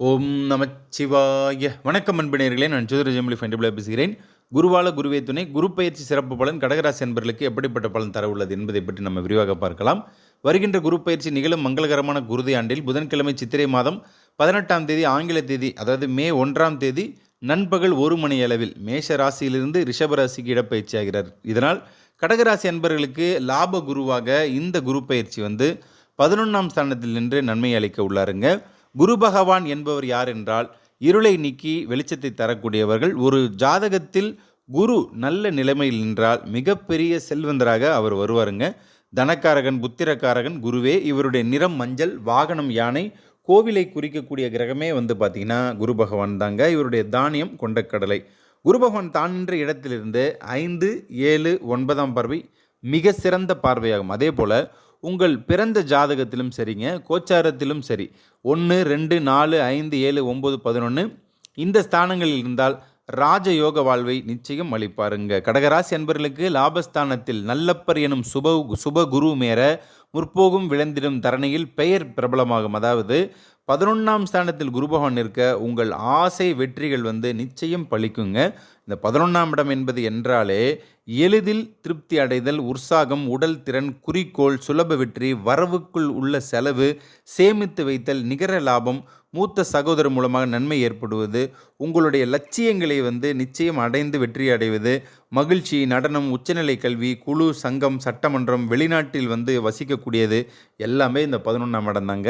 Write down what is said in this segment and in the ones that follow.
ஓம் நமச்சிவாய வணக்கம் அன்பினர்களே நான் ஜோதிர ஜெமிலி ஃபைண்டபிளாக பேசுகிறேன். குருவால குருவே துணை குரு பயிற்சி சிறப்பு பலன் கடகராசி என்பர்களுக்கு எப்படிப்பட்ட பலன் தர உள்ளது என்பதை பற்றி நம்ம விரிவாக பார்க்கலாம். வருகின்ற குரு பயிற்சி நிகழும் மங்களகரமான குருதி ஆண்டில் புதன்கிழமை சித்திரை மாதம் பதினெட்டாம் தேதி ஆங்கில தேதி அதாவது மே ஒன்றாம் தேதி நண்பகல் ஒரு மணி அளவில் மேஷ ராசியிலிருந்து ரிஷப ராசிக்கு இடப்பயிற்சி ஆகிறார். இதனால் கடகராசி அன்பர்களுக்கு லாப குருவாக இந்த குரு பயிற்சி வந்து பதினொன்றாம் ஸ்தானத்தில் நின்று நன்மை அளிக்க உள்ளாருங்க. குரு பகவான் என்பவர் யார் என்றால் இருளை நீக்கி வெளிச்சத்தை தரக்கூடியவர்கள். ஒரு ஜாதகத்தில் குரு நல்ல நிலைமையில் நின்றால் மிகப்பெரிய செல்வந்தராக அவர் வருவாருங்க. தனக்காரகன் புத்திரக்காரகன் குருவே இவருடைய நிறம் மஞ்சள் வாகனம் யானை கோவிலை குறிக்கக்கூடிய கிரகமே வந்து பார்த்திங்கன்னா குரு பகவான் தாங்க. இவருடைய தானியம் கொண்டக்கடலை குரு பகவான் தான் நின்ற இடத்திலிருந்து ஐந்து ஏழு ஒன்பதாம் பார்வை மிக சிறந்த பார்வையாகும். அதே போல் உங்கள் பிறந்த ஜாதகத்திலும் சரிங்க கோச்சாரத்திலும் சரி. ஒன்று ரெண்டு நாலு ஐந்து ஏழு ஒம்பது பதினொன்று இந்த ஸ்தானங்களில் இருந்தால் ராஜயோக வாழ்வை நிச்சயம் அளிப்பாருங்க. கடகராசி அன்பர்களுக்கு லாபஸ்தானத்தில் நல்லப்பர் எனும் சுப சுப குரு மேற முற்போகும் விளைந்திடும் தரணியில் பெயர் பிரபலமாகும். அதாவது பதினொன்றாம் ஸ்தானத்தில் குரு பகவான் இருக்க உங்கள் ஆசை வெற்றிகள் வந்து நிச்சயம் பழிக்குங்க. இந்த பதினொன்றாம் இடம் என்பது என்றாலே எளிதில் திருப்தி அடைதல் உற்சாகம் உடல் திறன் குறிக்கோள் சுலப வெற்றி வரவுக்குள் உள்ள செலவு சேமித்து வைத்தல் நிகர லாபம் மூத்த சகோதரர் மூலமாக நன்மை ஏற்படுவது உங்களுடைய லட்சியங்களை வந்து நிச்சயம் அடைந்து வெற்றி அடைவது மகிழ்ச்சி நடனம் உச்சநிலை கல்வி குழு சங்கம் சட்டமன்றம் வெளிநாட்டில் வந்து வசிக்கக்கூடியது எல்லாமே இந்த பதினொன்றாம் இடம் தாங்க.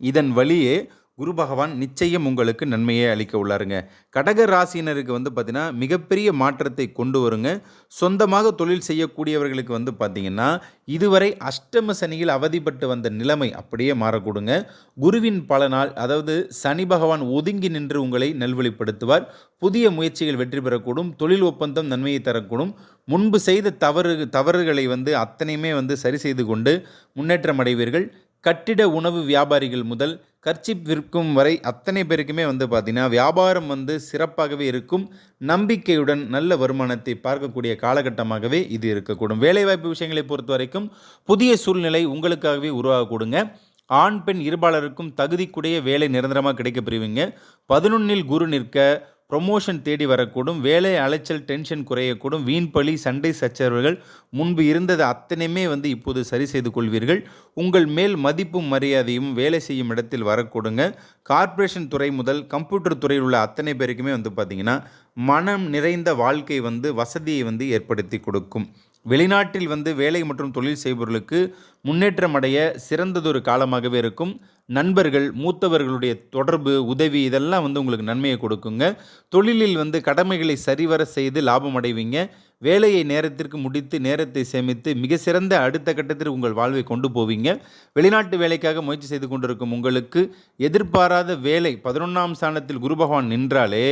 இதன் வழியே குரு பகவான் நிச்சயம் உங்களுக்கு நன்மையை அளிக்க உள்ளாருங்க. கடக ராசியினருக்கு வந்து பார்த்திங்கன்னா மிகப்பெரிய மாற்றத்தை கொண்டு வருங்க. சொந்தமாக தொழில் செய்யக்கூடியவர்களுக்கு வந்து பார்த்திங்கன்னா இதுவரை அஷ்டம சனியில் அவதிப்பட்டு வந்த நிலைமை அப்படியே மாறக்கூடுங்க. குருவின் பலனால் அதாவது சனி பகவான் ஒதுங்கி நின்று உங்களை நல்வழிப்படுத்துவார். புதிய முயற்சிகள் வெற்றி பெறக்கூடும். தொழில் ஒப்பந்தம் நன்மையை தரக்கூடும். முன்பு செய்த தவறு தவறுகளை வந்து அத்தனையுமே வந்து சரி செய்து கொண்டு முன்னேற்றம் அடைவீர்கள். கட்டிட உணவு வியாபாரிகள் முதல் கர்ச்சிப் விற்கும் வரை அத்தனை பேருக்குமே வந்து பார்த்திங்கன்னா வியாபாரம் வந்து சிறப்பாகவே இருக்கும். நம்பிக்கையுடன் நல்ல வருமானத்தை பார்க்கக்கூடிய காலகட்டமாகவே இது இருக்கக்கூடும். வேலைவாய்ப்பு விஷயங்களை பொறுத்த வரைக்கும் புதிய சூழ்நிலை உங்களுக்காகவே உருவாகக்கூடுங்க. ஆண் பெண் இருபாலருக்கும் தகுதிக்குடைய வேலை நிரந்தரமாக கிடைக்க பெறுவீங்க பதினொன்னில் குரு நிற்க ப்ரொமோஷன் தேடி வரக்கூடும். வேலை அலைச்சல் டென்ஷன் குறையக்கூடும். வீண் பழி சண்டை சச்சரவுகள் முன்பு இருந்தது அத்தனையுமே வந்து இப்போது சரி செய்து கொள்வீர்கள். உங்கள் மேல் மதிப்பும் மரியாதையும் வேலை செய்யும் இடத்தில் வரக்கூடுங்க. கார்ப்பரேஷன் துறை முதல் கம்ப்யூட்டர் துறையில் உள்ள அத்தனை பேருக்குமே வந்து பார்த்திங்கன்னா மனம் நிறைந்த வாழ்க்கை வந்து வசதியை வந்து ஏற்படுத்தி கொடுக்கும். வெளிநாட்டில் வந்து வேலை மற்றும் தொழில் செய்பவர்களுக்கு முன்னேற்றம் அடைய சிறந்ததொரு காலமாகவே இருக்கும். நண்பர்கள் மூத்தவர்களுடைய தொடர்பு உதவி இதெல்லாம் வந்து உங்களுக்கு நன்மையை கொடுக்குங்க. தொழிலில் வந்து கடமைகளை சரிவர செய்து லாபம் அடைவீங்க. வேலையை நேரத்திற்கு முடித்து நேரத்தை சேமித்து மிக சிறந்த அடுத்த கட்டத்திற்கு உங்கள் வாழ்வை கொண்டு போவீங்க. வெளிநாட்டு வேலைக்காக முயற்சி செய்து கொண்டிருக்கும் உங்களுக்கு எதிர்பாராத வேலை பதினொன்றாம் ஸ்தானத்தில் குரு பகவான் நின்றாலே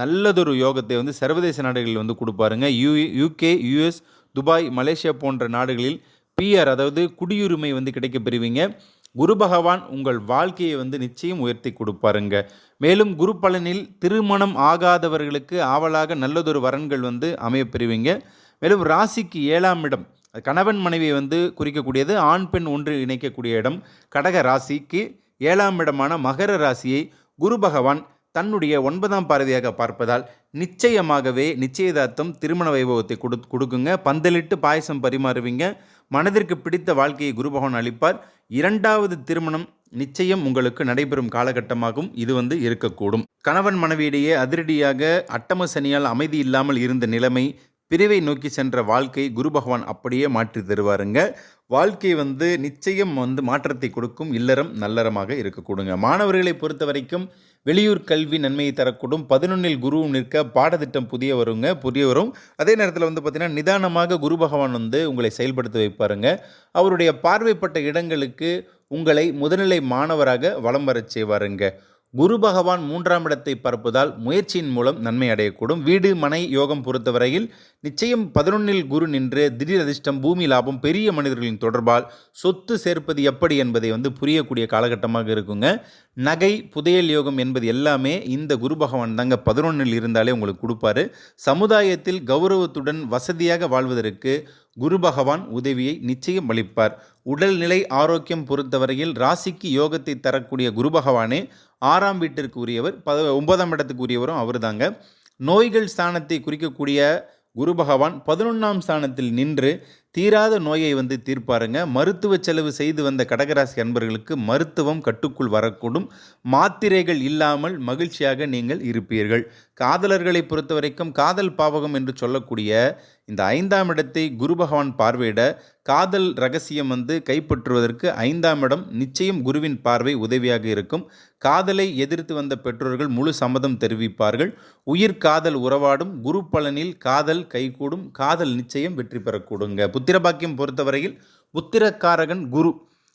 நல்லதொரு யோகத்தை வந்து சர்வதேச நாடுகளில் வந்து கொடுப்பாருங்க. U UK US Dubai Malaysia போன்ற நாடுகளில் பிஆர் அதாவது குடியுரிமை வந்து கிடைக்க பெறுவீங்க குரு பகவான் உங்கள் வாழ்க்கையை வந்து நிச்சயம் உயர்த்தி கொடுப்பாருங்க. மேலும் குரு பலனில் திருமணம் ஆகாதவர்களுக்கு ஆவலாக நல்லதொரு வரன்கள் வந்து அமையப்பெறுவீங்க. மேலும் ராசிக்கு ஏழாம் இடம் கணவன் மனைவியை வந்து குறிக்கக்கூடியது ஆண் பெண் ஒன்று இணைக்கக்கூடிய இடம் கடக ராசிக்கு. ஏழாம் இடமான மகர ராசியை குரு பகவான் தன்னுடைய ஒன்பதாம் பாரதியாக பார்ப்பதால் நிச்சயமாகவே நிச்சயதார்த்தம் திருமண வைபவத்தை கொடு கொடுக்குங்க. பந்தலிட்டு பாயசம் பரிமாறுவீங்க. மனதிற்கு பிடித்த வாழ்க்கையை குருபகவான் அளிப்பார். இரண்டாவது திருமணம் நிச்சயம் உங்களுக்கு நடைபெறும் காலகட்டமாகவும் இது வந்து இருக்கக்கூடும். கணவன் மனைவியிடையே அதிரடியாக அட்டம சனியால் அமைதி இல்லாமல் இருந்த நிலைமை பிரிவை நோக்கி சென்ற வாழ்க்கை குரு பகவான் அப்படியே மாற்றி தருவாருங்க. வாழ்க்கை வந்து நிச்சயம் வந்து மாற்றத்தை கொடுக்கும் இல்லறம் நல்லறமாக இருக்கக்கூடுங்க. மாணவர்களை பொறுத்த வரைக்கும் வெளியூர் கல்வி நன்மையை தரக்கூடும். பதினொன்னில் குருவும் நிற்க பாடத்திட்டம் புதிய வருங்க புதிய வரும் அதே நேரத்தில் வந்து பார்த்திங்கன்னா நிதானமாக குரு பகவான் வந்து உங்களை செயல்படுத்த வைப்பாருங்க. அவருடைய பார்வைப்பட்ட இடங்களுக்கு உங்களை முதல்நிலை மாணவராக வலம் வரச் செய்வாருங்க. குரு பகவான் மூன்றாம் இடத்தை பரப்புதால் முயற்சியின் மூலம் நன்மை அடையக்கூடும். வீடு மனை யோகம் பொறுத்தவரையில் நிச்சயம் பதினொன்னில் குரு நின்று திடீர் அதிர்ஷ்டம் பூமி லாபம் பெரிய மனிதர்களின் தொடர்பால் சொத்து சேர்ப்பது எப்படி என்பதை வந்து புரியக்கூடிய காலகட்டமாக இருக்குங்க. நகை புதையல் யோகம் என்பது எல்லாமே இந்த குரு பகவான் தாங்க பதினொன்றில் இருந்தாலே உங்களுக்கு கொடுப்பாரு. சமுதாயத்தில் கௌரவத்துடன் வசதியாக வாழ்வதற்கு குரு பகவான் உதவியை நிச்சயம் அளிப்பார். உடல்நிலை ஆரோக்கியம் பொறுத்தவரையில் ராசிக்கு யோகத்தை தரக்கூடிய குரு பகவானே ஆறாம் வீட்டிற்கு உரியவர் பத ஒன்பதாம் இடத்துக்கு உரியவரும் அவர் தாங்க நோய்கள் ஸ்தானத்தை குறிக்கக்கூடிய குரு பகவான் பதினொன்றாம் ஸ்தானத்தில் நின்று தீராத நோயை வந்து தீர்ப்பாருங்க. மருத்துவ செலவு செய்து வந்த கடகராசி அன்பர்களுக்கு மருத்துவம் கட்டுக்குள் வரக்கூடும். மாத்திரைகள் இல்லாமல் மகிழ்ச்சியாக நீங்கள் இருப்பீர்கள். காதலர்களை பொறுத்த வரைக்கும் காதல் பாவகம் என்று சொல்லக்கூடிய இந்த ஐந்தாம் இடத்தை குரு பகவான் பார்வையிட காதல் ரகசியம் வந்து கைப்பற்றுவதற்கு ஐந்தாம் இடம் நிச்சயம் குருவின் பார்வை உதவியாக இருக்கும். காதலை எதிர்த்து வந்த பெற்றோர்கள் முழு சம்மதம் தெரிவிப்பார்கள். உயிர் காதல் உறவாடும். குரு பலனில் காதல் கைகூடும். காதல் நிச்சயம் வெற்றி பெறக்கூடுங்க. உத்திரபாக்கியம் பொறுத்தவரையில் உத்திரக்காரகன் குரு.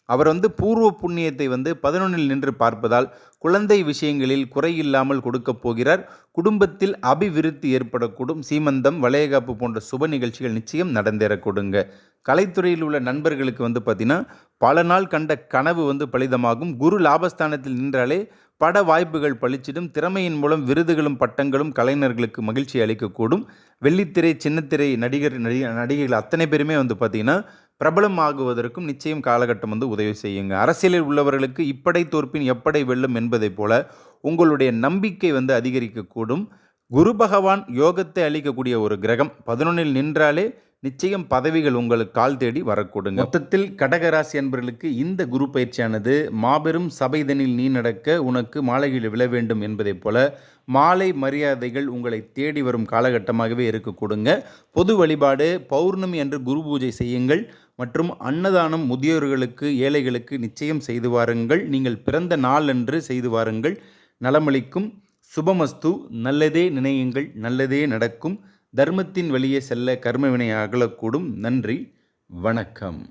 அவர் வந்து பூர்வ புண்ணியத்தை வந்து பதினொன்றில் நின்று பார்ப்பதால் குழந்தை விஷயங்களில் குறையில்லாமல் கொடுக்கப் போகிறார். குடும்பத்தில் அபிவிருத்தி ஏற்படக்கூடும். சீமந்தம் வளையகாப்பு போன்ற சுப நிகழ்ச்சிகள் நிச்சயம் நடந்தேறக்கூடுங்க கலைத்துறையில் உள்ள நண்பர்களுக்கு வந்து பார்த்திங்கன்னா பல நாள் கண்ட கனவு வந்து பலிதமாகும். குரு லாபஸ்தானத்தில் நின்றாலே பட வாய்ப்புகள் பளிச்சிடும். திறமையின் மூலம் விருதுகளும் பட்டங்களும் கலைஞர்களுக்கு மகிழ்ச்சி அளிக்கக்கூடும். வெள்ளித்திரை சின்னத்திரை நடிகர் நடிக நடிகைகள் அத்தனை பேருமே வந்து பார்த்திங்கன்னா பிரபலம் ஆகுவதற்கும் நிச்சயம் காலகட்டம் வந்து உதவி செய்யுங்க. அரசியலில் உள்ளவர்களுக்கு இப்படை தோற்பின் எப்படை வெல்லும் என்பதைப் போல உங்களுடைய நம்பிக்கை வந்து அதிகரிக்கக்கூடும். குரு பகவான் யோகத்தை அளிக்கக்கூடிய ஒரு கிரகம். பதினொன்றில் நின்றாலே நிச்சயம் பதவிகள் உங்களுக்கு கால் தேடி வரக்கூடுங்க. மொத்தத்தில் கடகராசி என்பவர்களுக்கு இந்த குரு பயிற்சியானது மாபெரும் சபைதனில் நீ நடக்க உனக்கு மாலையில் விழ வேண்டும் என்பதைப் போல மாலை மரியாதைகள் உங்களை தேடி வரும் காலகட்டமாகவே இருக்கக்கூடுங்க. பொது வழிபாடு பௌர்ணமி என்று குரு பூஜை செய்யுங்கள். மற்றும் அன்னதானம் முதியோர்களுக்கு ஏழைகளுக்கு நிச்சயம் செய்து வாருங்கள். நீங்கள் பிறந்த நாள் அன்று செய்து வாருங்கள். நலமளிக்கும். சுபமஸ்து. நல்லதே நினையுங்கள். நல்லதே நடக்கும். தர்மத்தின் வழியே செல்ல கர்மவினை அகலக்கூடும். நன்றி. வணக்கம்.